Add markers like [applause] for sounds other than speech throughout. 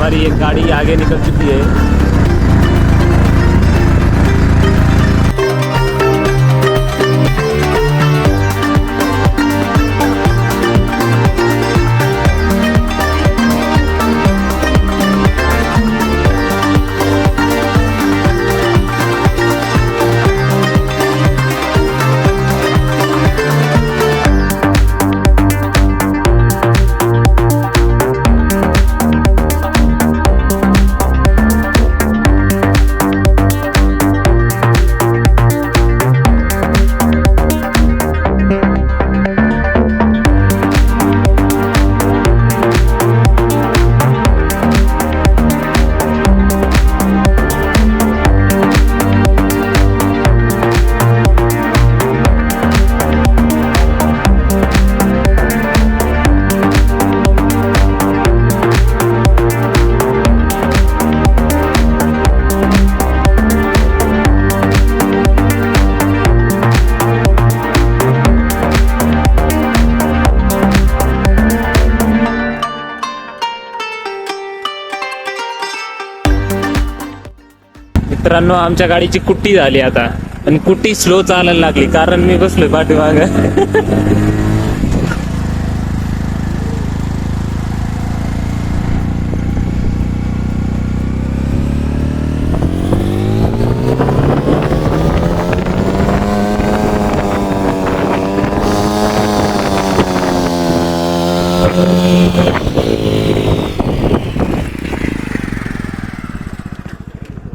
हमारी एक गाड़ी आगे निकल चुकी है मित्रांनो आमच्या गाडीची कुट्टी झाली आता आणि कुट्टी स्लो चालायला लागली कारण मी बसलोय पाठीमाग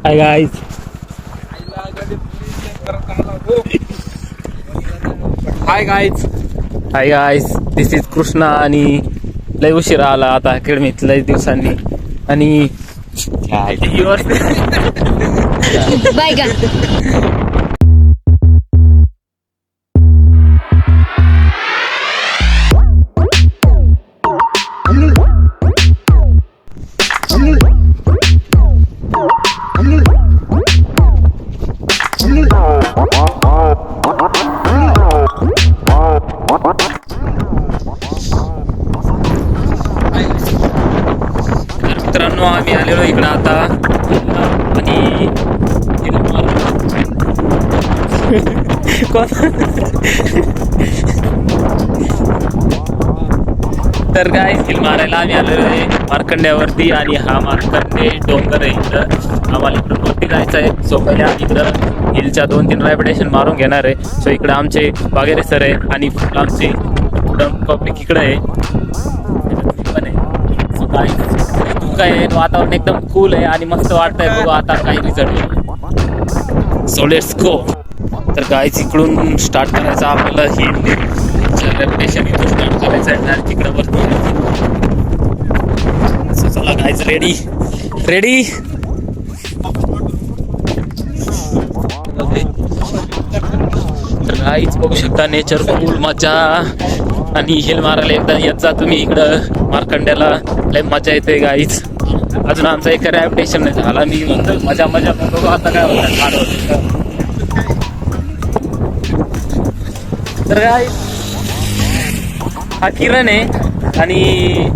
Hi guys. Hi guys hi guys this is Krishna आणि लय उशिरा आला आता अकॅडमीत लय दिवसांनी. आणि [laughs] Baigan. [laughs] तर देखील हिल मारायला आम्ही आलेलो आहे मार्कंड्यावरती आणि हा मार्कंडे डोंगर आहे इकडं आम्हाला इकडं वरती जायचं आहे. सो पहिले आम्ही इकडं हिलच्या दोन तीन रायपिटेशन मारून घेणार आहे. सो इकडं आमचे बागेरे सर आहे आणि आमचे पब्लिक इकडं आहे. पण आहे. सो काय तू काय आहे, वातावरण एकदम कूल आहे आणि मस्त वाटतंय बघू आता काही रिझल्ट सो लेट्स गो तर गायच इकडून स्टार्ट करायचं आपल्याला हिल. रेपुटेशन इथून स्टार्ट करायचं आहे. तिकडं वरती चला गाईज रेडी रेडी तर बघू शकता नेचर फुल मजा. आणि हिल मारायला एकदा येत जा तुम्ही इकडं. मार्कंड्याला लय मजा येते गाईज अजून आमचा एक रॅपटेशन नाही झाला. मी म्हणतो मजा मजा बघू आता काय होतं तर काय हा किरण आहे. आणि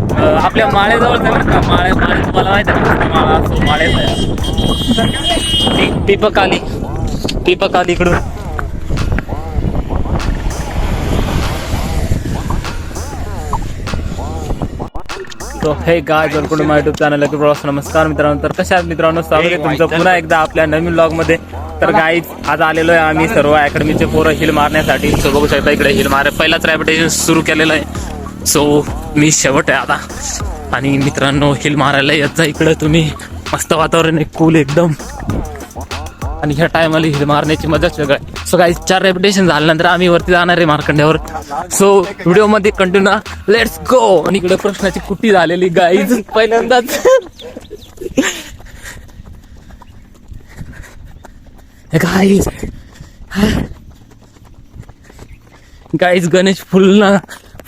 आपल्या माळ्याजवळ बरं का. माळे माळे तुम्हाला माहिती आहे ना माळा असतो माळे आहे. आली. दीपक आली इकडून. तो hey guy welcome my YouTube channel प्रवास नमस्कार मित्रांनो. तर कशा मित्रांनो? स्वागत आहे तुमचं पुन्हा एकदा आपल्या नवीन ब्लॉगमध्ये तर गाईज आज आलेलो आहे आम्ही सर्व अकॅडमीचे पोरं हिल मारण्यासाठी. सो बघू शकता इकडे हिल मार पहिलाच रॅपिटेशन सुरू केलेलं आहे. सो मी शेवट आहे आता. आणि मित्रांनो हिल मारायला येत जा इकडं तुम्ही. मस्त वातावरण आहे कूल एकदम. आणि ह्या टायमाला हिल मारण्याची मजाच वेगळा आहे. सो काही चार रेपिटेशन झाल्यानंतर आम्ही वरती जाणार आहे मार्कंड्यावर. सो व्हिडिओमध्ये कंटिन्यू लेट्स गो आणि इकडे प्रश्नाची कुट्टी झालेली गाईज पहिल्यांदाच. गाईज गाईज गणेश फुल ना.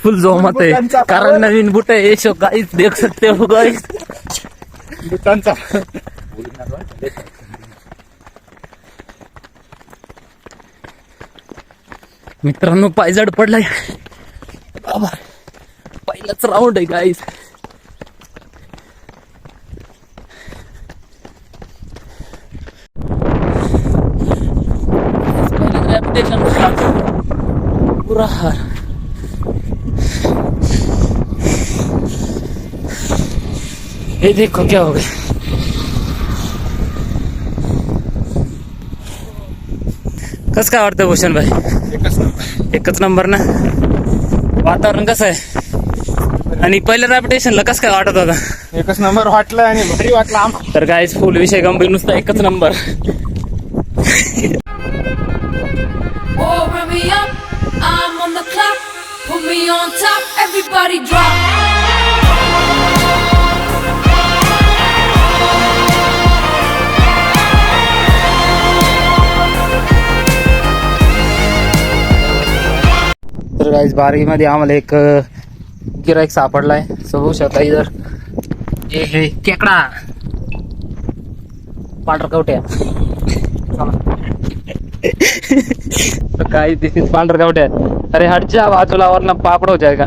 फुल जोमात आहे कारण नवीन बुट आहे येशो काहीच देख सकते हो गाईस बुटांचा. मित्रांनो पायजड पडलाय. बाबा पहिलाच राऊंड आहे गाईस पुरा हार. ये देखो क्या हो गया? कस काय वाटतं भूषण भाई? एकच नंबर. एकच नंबर ना? वातावरण कसं आहे? आणि पहिल्या रॅपिटेशनला कसं काय वाटत होता? एकच नंबर वाटलं आणि भारी वाटलं तर काय फुल विषय गंभीर नुसता एकच नंबर. Run me up, I'm on the clock. Put me on top, everybody drop. तर गाईज बारावीमध्ये आम्हाला एक गिराईक सापडलाय. सो होऊ शकता इधर हे हे केकडा. पांढर कवट्या [laughs] तो काय दिस इज पांढर कवट्या अरे हटच्या बाजूला वरना पापड हो जाएगा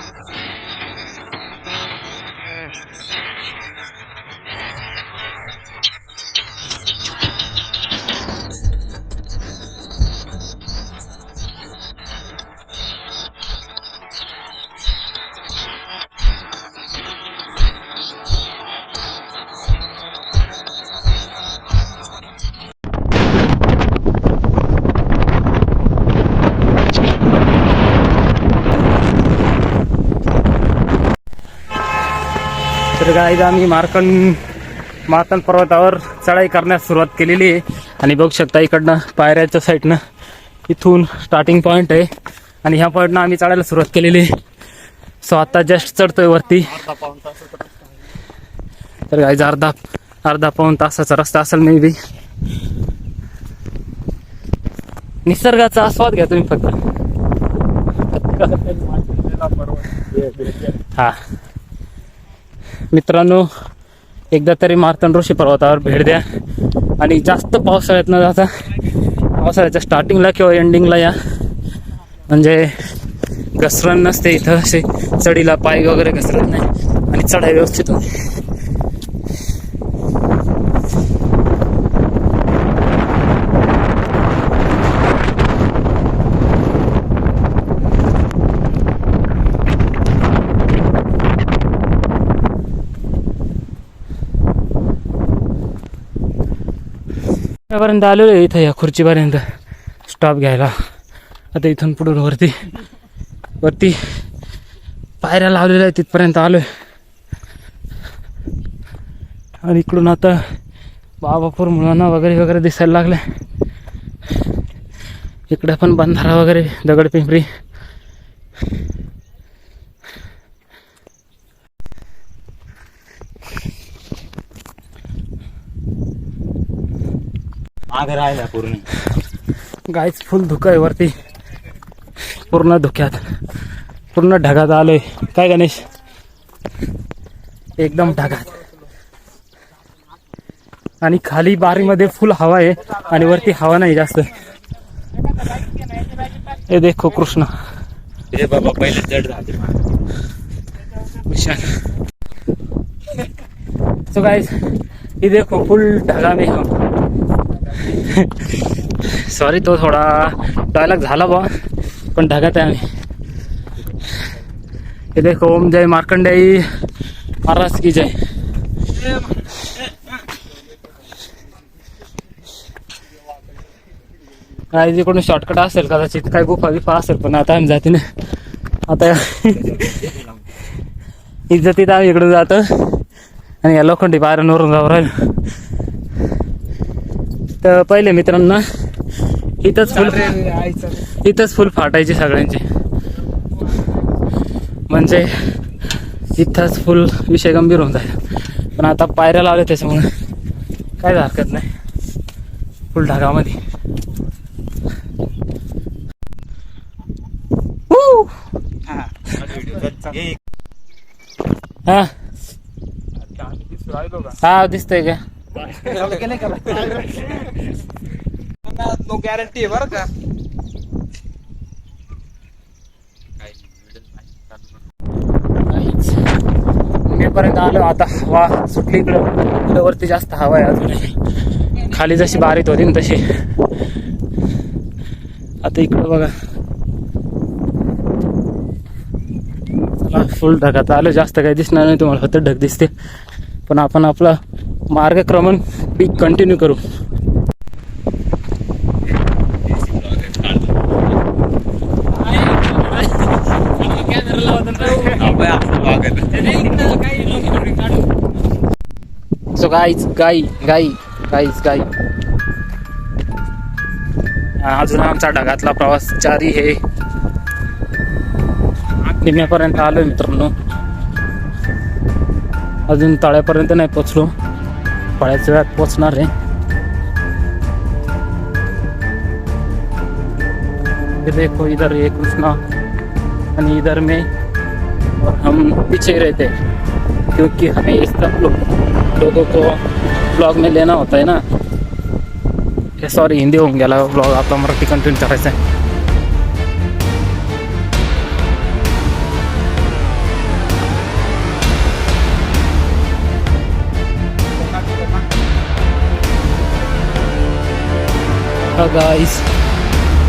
तर गाईज आम्ही मार्कन मार्कन पर्वतावर चढाई करण्यास सुरुवात केलेली आहे. आणि बघू शकता इकडनं पायऱ्याच्या साईडनं इथून स्टार्टिंग पॉईंट आहे. आणि ह्या पॉईंटनं आम्ही चढायला सुरुवात केलेली आहे. सो आता जस्ट चढतोय वरती. तर गाईज अर्धा अर्धा पाऊन तासाचा रस्ता असेल मे बी निसर्गाचा आस्वाद घ्या तुम्ही फक्त. [laughs] हा. मित्रांनो एकदा तरी मारतन ऋषी पर्वतावर भेट द्या. आणि जास्त पावसाळ्यात न जाता पावसाळ्याच्या स्टार्टिंगला किंवा एंडिंगला या. म्हणजे घसरण नसते इथं असे चढीला पाय वगैरे घसरत नाही. आणि चढाई व्यवस्थित होते. त्यापर्यंत आलेलो आहे? इथं या खुर्चीपर्यंत. स्टॉप घ्यायला. आता इथून पुढून वरती वरती पायऱ्या लावलेल्या आहेत तिथपर्यंत आलोय. आणि इकडून आता बाबापूर मुलांना वगैरे वगैरे दिसायला लागले. इकडे पण बंधारा वगैरे दगड मागे राहिला पूर्ण. गायच फुल धुकं आहे वरती. पूर्ण धुक्यात. पूर्ण ढगात आलोय. काय गणेश? एकदम ढगात. आणि खाली बारीमध्ये फुल हवा आहे आणि वरती हवा नाही जास्त. हे देखो कृष्ण. हे बाबा पहिले जड झाले. विशाल. सो गाइस ये देखो फुल ढगा में हम [laughs] सॉरी तो थोडा डायलॉग झाला बा पण ढगात आहे आम्ही. हे ओम जय मार्कंडेय महाराज की जय. काय जिकडून शॉर्टकट असेल कदाचित काय गुफा बिफा असेल पण आता आम्ही जाते ना. आता [laughs] इज्जतीत आम्ही इकडून जातो. आणि या लोखंडी पायऱ्यांवरून जाऊ राहिलो. तर पहिले मित्रांना इथंच फुल इथंच फुल फाटायची सगळ्यांची. म्हणजे इथंच फुल विषय गंभीर होऊन जाईल. पण आता पायऱ्या लावल्या त्याच्यामुळे काय हरकत नाही. फुल ढगामध्ये! हा. हा दिसतंय का? नो गॅरंटी आहे बरं का पर्यंत आलो. आता हवा सुटली इकडं. इकडं वरती जास्त हवा आहे अजून. खाली जशी बारीत होती ना तशी. आता इकडं बघा. चला फुल ढगात आलं. जास्त काही दिसणार नाही तुम्हाला. फक्त ढग दिसते. पण आपण आपला मार्गक्रमण पीक कंटिन्यू करू. सो गाईच गाई गाई गाईच गाई अजून आमचा ढगातला प्रवास जारी आहे. निम्यापर्यंत आलो मित्रांनो. अजून तळ्यापर्यंत नाही पोचलो. थोड्याच वेळात पोचणार आहे. देखो, इधर ये कृष्णा आणि इधर में और हम पीछे रहते क्योंकि हमें इस सब लोग, लोगों को ब्लॉग में लेना होता है ना। सॉरी हिंदी होऊन गेला ब्लॉग आपला मराठी कंटिन्यू करायचा आहे गाईस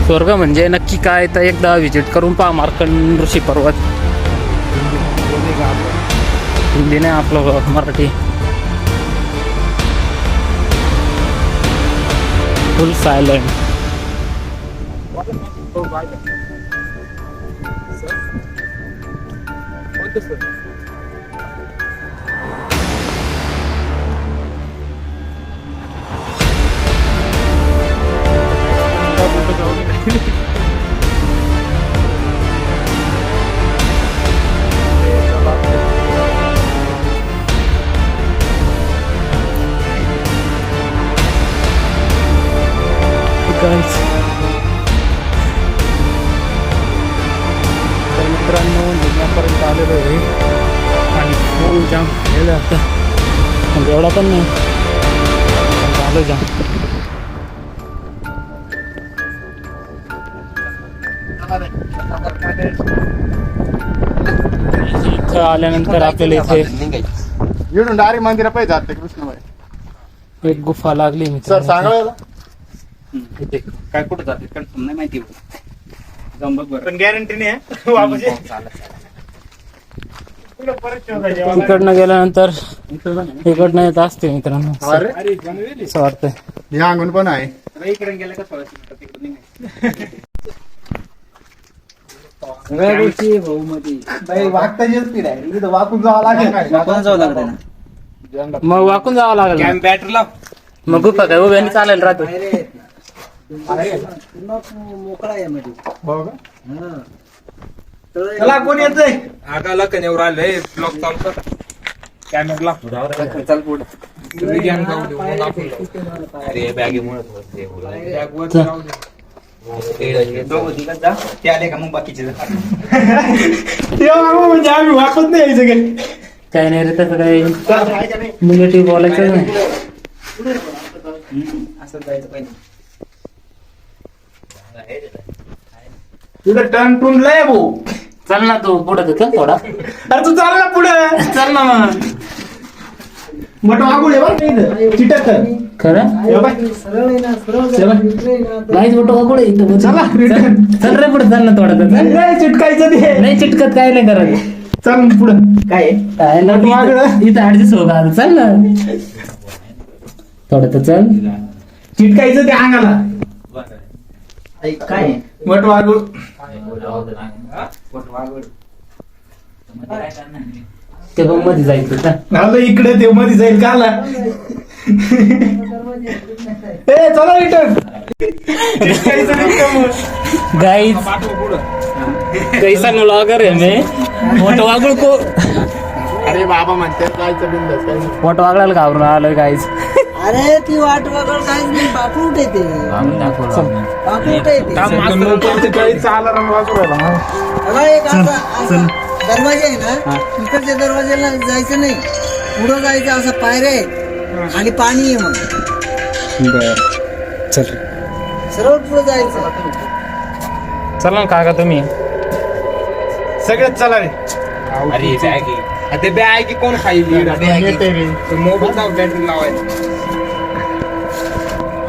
स्वर्ग म्हणजे नक्की काय? तर एकदा व्हिजिट करून पहा मार्कंड ऋषी पर्वत. हिंदी नाही आपलं मराठी. फुल सायलेंट guys. पण नाही इथं आल्यानंतर आपल्याला इथे इकडून डायरेक्ट मंदिरा पाहिजे जाते कृष्णबाई एक गुफा लागली सर मित्रांनो. सांगा इथे. काय कुठं जाते नाही माहिती पण गॅरंटी नाही आहे. [laughs] वापस ये. इकडनं गेल्यानंतर इकडनं येत असते मित्रांनो. अरे, असं वाटतंय. हे अंगण पण आहे. इकडे गेलं का वागता आहे वाकून जावं लागेल वाकून जावं लागेल मग वाकून जावं लागेल कॅम्प बॅटर लाव मग गुफा काय? उभ्याने चालेल राहतो. हो का? चला कोण येतंय? आगाला कनेवर आलंय ब्लॉक चालू कर. कॅमेरा चल पुढे जाऊ मग आपण जाऊ. अरे बॅगेमुळे Bag वरती राहू दे. ते आले का मग बाकीचे म्हणजे आम्ही वापस नाही यायचं काही. काय नाही रे तसं काही निगेटिव्ह बोलायचं नाही. असं जायचं पाहिजे. तुझं टर्न टून लय भाऊ. चल ना तू पुढे चल थोडा. अरे तू चाल ना पुढे. चल ना मग. चिटक. खरं? मोठं का पुढे इथं चला, return. चल रे पुढे चल ना थोडा तर चल. चिटकायचं ते नाही चिटकत काय नाही करत. चल पुढे. काय? काय ना इथं- ऍडजस्ट हो का चल ना. थोडं तर चल. चिटकायचं ते अंगाला. काय? मट वागूळ ते बघमध्ये जायचं चल. आलं इकडे ते मध्ये जाईल का आला ए चला रिटर्न? गाइस कैसा व्लॉगर है मैं मोठं वागळ को अरे बाबा म्हणते काय. मोठं वागळाला घाबरून आलोय गाईज अरे ती वाट वगैरे काहीच नाही. पापूट येते पापूट येते. बघा एक असा असा दरवाजा आहे ना इकडच्या दरवाजाला जायचं नाही. पुढं जायचं असं पायऱ्या आहे आणि पाणी आहे मग. सरळ पुढे जायचं. चला ना काका तुम्ही. सगळ्यात चला रे. अरे बॅग. आहे ते बॅग की कोण खाईल? मोबाईल लावायचं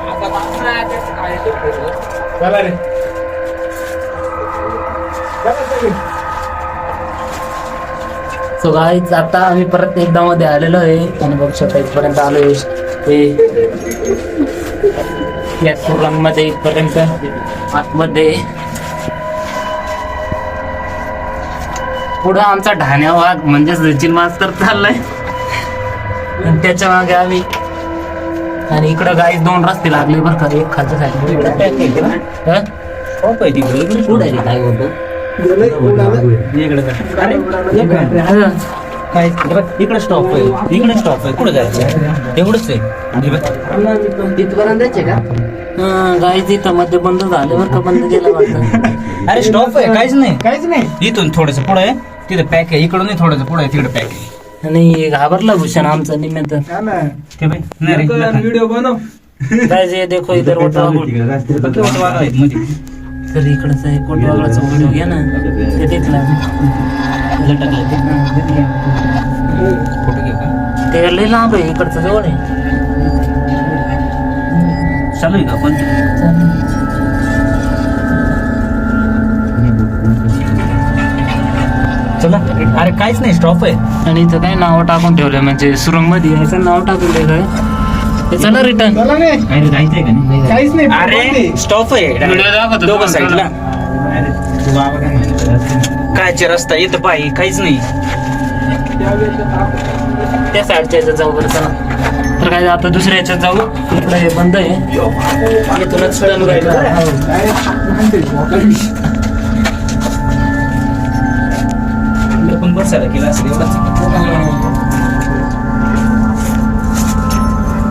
आता बाबा, त्याचं काय ते? चला रे. सो गाईच आता आम्ही परत एकदा मध्ये आलेलो आहे. आणि बघू शकता इथपर्यंत आलो आहे. या सुरंगमध्ये इथपर्यंत आतमध्ये. पुढं आमचा ढाण्या वाघ म्हणजेच सचिन मास्तर चाललाय. आणि त्याच्यामागे आम्ही आणि इकडं गाई दोन रस्ते लागले बरं का. एक खालच्या साईड काय इकडे स्टॉप आहे. इकडे स्टॉप आहे. कुठे जायचं? एवढंच आहे. तिथपर्यंत का? गाईच इथं मध्ये बंद झाले बरं का बंद केलं वाटतं. अरे स्टॉप आहे. काहीच नाही. काहीच नाही. इथून थोडस पुढे आहे. तिथे पॅक आहे. इकडून नाही थोडस पुढे आहे. तिकडे पॅक आहे. आणि घाबरला भूषण आमचं निमित्त ते बाई, नाही रे, नका. व्हिडिओ बनव. काय जे देखो इधर वोटा फक्त वाट वागा आहेत मध्ये. तर इकडचं आहे कोटवागळाचा व्हिडिओ घ्या ना. ते तिथला लटकलं ते. फोटो घेऊ का? ते लय लांब आहे इकडचं जवळ आहे. चालू आहे का पण? चला अरे काहीच नाही स्टॉप आहे. आणि इथं काय नाव टाकून ठेवलंय म्हणजे सुरंगमध्ये याचं नाव टाकून ठेवलंय. ते चला रिटर्न चला नाही काही जायचंय का नाही? काहीच नाही अरे स्टॉप आहे. दोघं. साईडला कायचे रस्ता येतं पायी काहीच नाही. त्या साईडच्या याच्यात जाऊ बरं चला. तर काय आता दुसऱ्या याच्यात जाऊ. इकडं हे बंद आहे. इथूनच पण बसायला केला असेल एवढंच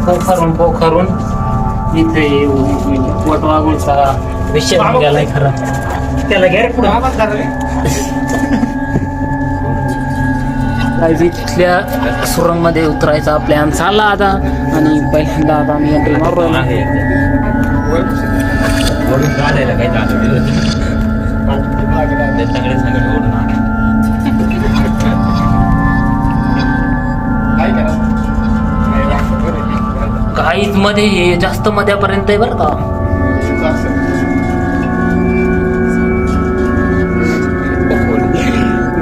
पोखरून पोखरून इथे वटवागुळचा विषय गेलाय खरा त्याला घ्या पुढं. काय तिथल्या सुरंगमध्ये उतरायचा प्लॅन चालला आता आणि पहिल्यांदा आता आम्ही एंट्री मारू काही काहीच मध्ये हे जास्त मध्यापर्यंत आहे बरं का.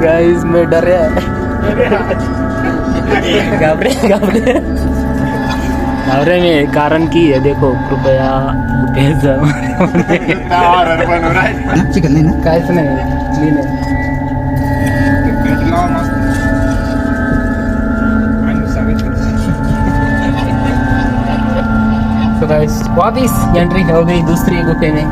गाइस मैं डरे घाबरे घाबरे. घाबरे में कारण की है देखो कृपया कुठे जा. चिकन नाही ना काहीच नाही. Guys, वापिस एंट्री हो गई दूसरी गुफे में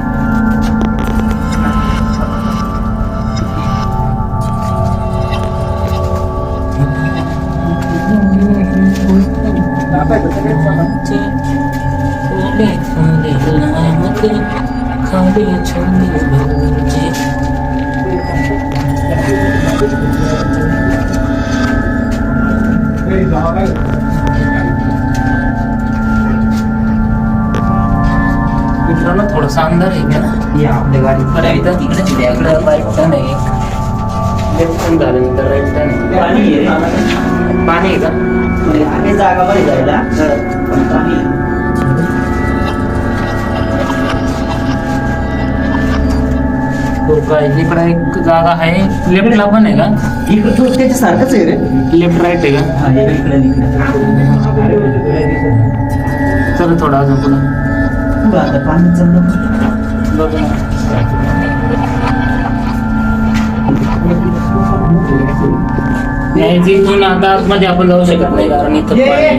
मित्रांनो थोडासा अंधार आहे का ना? या आपल्या गाडी बरं इथं इकडे इकडे राईट टर्न आहे लेफ्ट टर्न झालं नंतर राईट टर्न पाणी आहे पाणी आहे का? रे. आहे जागा बरी जायला पण पाणी. आहे. हो काय इकडे एक जागा आहे. लेफ्टला पण आहे का? इकडं तो त्याच्यासारखंच आहे रे. लेफ्ट राईट आहे का? हा इकडे इकडे इकडे चला थोडं अजून पुढं. पुढं आता पाणी चाललं बघ आता आतमध्ये आपण जाऊ शकत नाही कारण इथं काय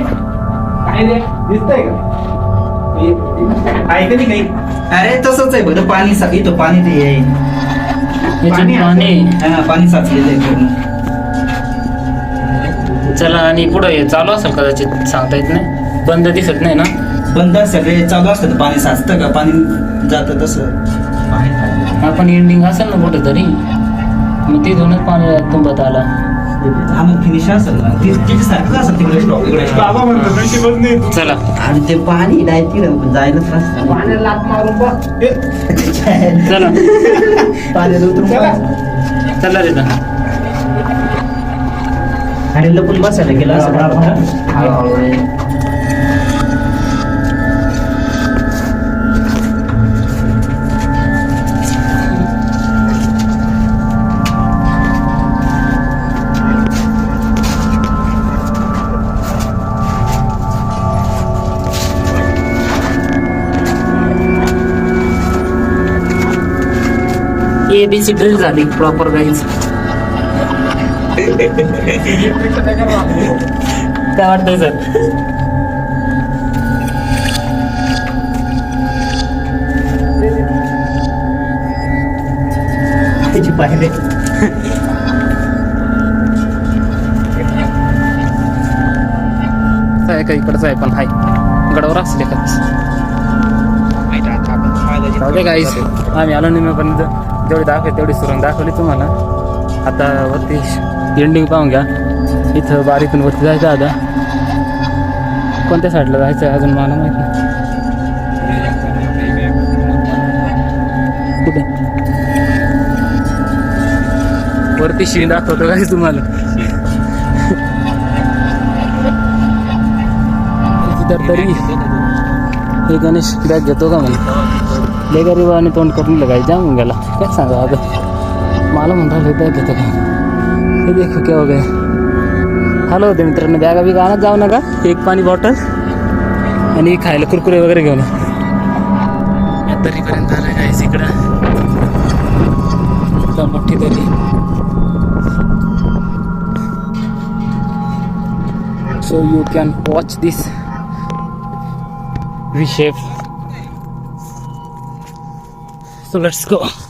रे दिसतंय का ऐकली अरे तसंच आहे बघ पाणी सा- इथं पाणी ते आहे पाणी पाणी हा, पाणी साचलेलं आहे पूर्ण चला आणि पुढे हे चालू असेल कदाचित सांगता येत नाही बंद दिसत नाही ना बंद सगळे चालू असतं पाणी साचतं का? पाणी जातं तसं. आपण एंडिंग असेल ना कुठं तरी मग तिथूनच पाणी तुंबत आला. हा मग फिनिश असेल ना. ती- तिची सारखंच असेल तिकडे स्टॉप इकडे stop. बाबा म्हणतो नशीबच नाही. चला. आणि ते पाणी नाही तिकडे जायलाच रस्ता नाही. लात मारून चला. पाण्यात उतरून पाहायचं. चला रे आणि लपून बसायला गेला असं वाटतं. बी सी ड्रिल झाली प्रॉपर गाईज. काय वाटतंय सर? आहे का इकडचं आहे पण हाय. गडावर असले का? जाऊ दे गाईस आम्ही आलो निम्यापर्यंत. जेवढी दाखवली तेवढी सुरंग दाखवली तुम्हाला. आता वरती एंडिंग पाहून घ्या. इथं बारीतून वरती जायचं आता. कोणत्या साईडला जायचं आहे अजून मला माहिती कुठे? वरती शिणी दाखवतो काय तुम्हाला? तर तरी हे गणेश बॅग घेतो का म्हणे लय गरीब तोंड करून लगाय जाऊन गेला काय सांगा आता मला म्हणता राहिले हो बॅग घेतो का हे देखो केव्हा काय हॅलो होते मित्रांनो बॅगा बिगा आणत जाऊ नका. एक पाणी बॉटल आणि खायला कुरकुरे वगैरे घेऊन या. तरीपर्यंत आलं काय इकडं. आता मोठी तरी so you can watch this. Reshape. So let's go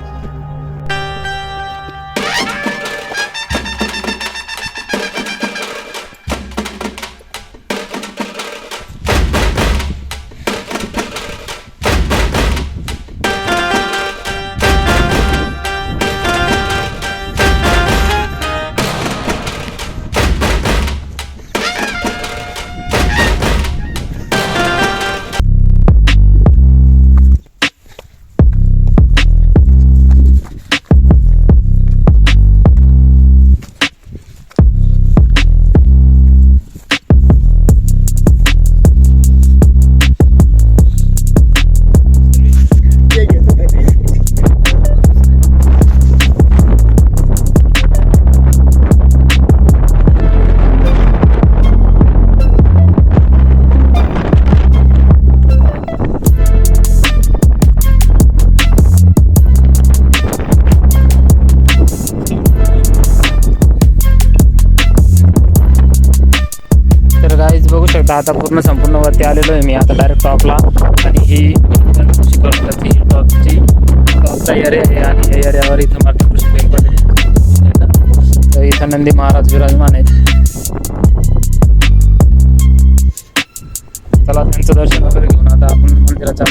Nandi Maharaj विराजमान आहेत. चला त्यांचं दर्शन वगैरे घेऊन आता आपण मंदिराचा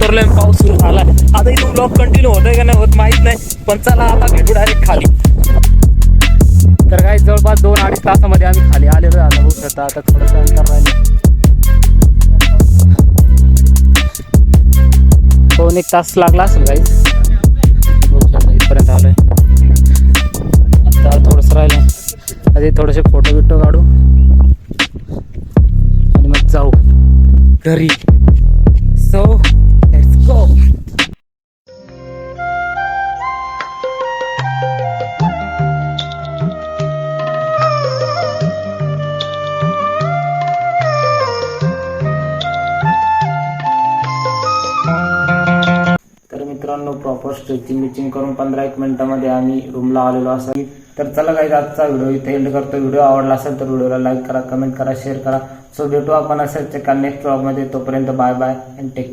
उतरलोय पाऊस सुरू झालाय. आता इथून ब्लॉक कंटिन्यू होतोय का नाही होत माहीत नाही पण चला आता भेटू डायरेक्ट खाली. तर काही जवळपास दोन अडीच तासामध्ये आम्ही खाली आलेलो आता बघू शकता आता थोडंसं अंतर राहिलं. दोन एक तास लागला असेल काही बघू शकता इथपर्यंत आलोय. आता थोडंसं राहिलं आधी थोडेसे फोटो बिटो काढू. आणि मग जाऊ. घरी. सो स्ट्रेचिंग बिचिंग करून पंधरा एक मिनिटामध्ये आम्ही रूमला आलेलो असेल. तर चला काही आजचा व्हिडिओ इथे एंड करतो. व्हिडिओ आवडला असेल तर व्हिडिओला लाईक करा कमेंट करा शेअर करा. सो भेटू आपण असेच एका नेक्स्ट ब्लॉगमध्ये तोपर्यंत बाय बाय अँड टेक